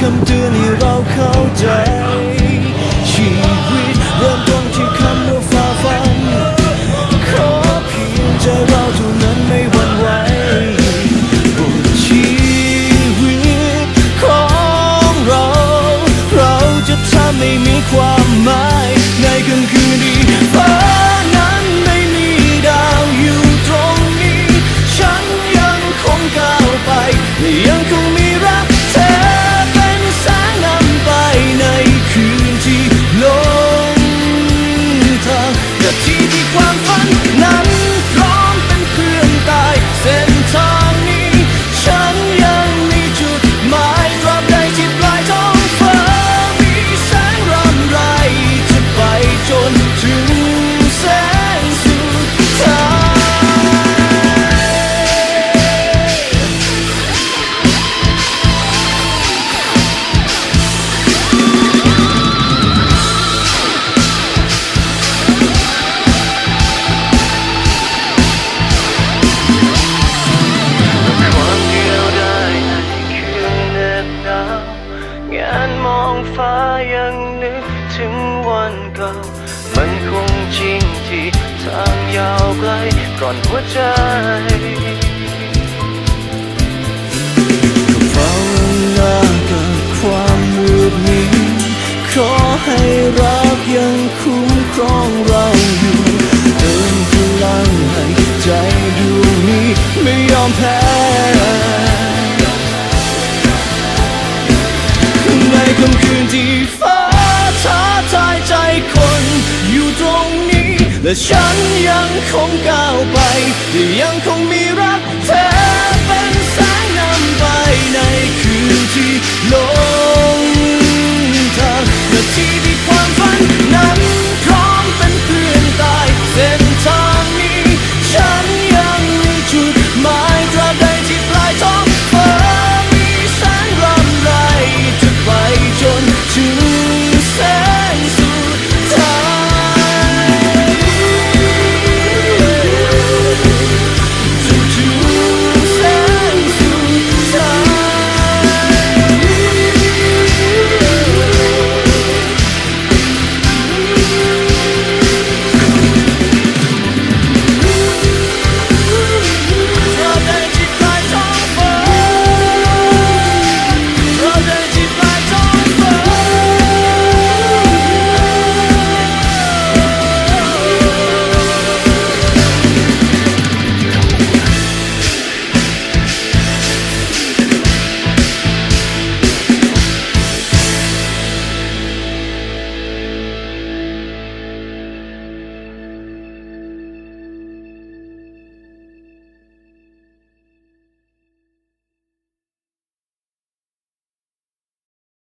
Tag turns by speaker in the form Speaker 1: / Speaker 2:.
Speaker 1: คำเตือนให้เราเข้าใจ ชีวิตเริ่มต้นที่คำว่าฝ่าฟัน ขอเพียงใจเราเท่านั้นไม่หวั่นไหวบทชีวิตของเรา เราจะทำให้มี
Speaker 2: ความหมายในคืนคืน 这奇迹关关难 ไกลก่อนหัวใจก็
Speaker 1: เฝ้าหน้ากับความมืดมิดขอให้รักยังคุ้มครองเราอยู่เติมพลังให้ใจดูนี้ไม่ยอมแพ้ในค่ำคืนที่ฟ้าท้าทายใจคนอยู่ตรงนี้และฉัน คงก้าวไปยังคง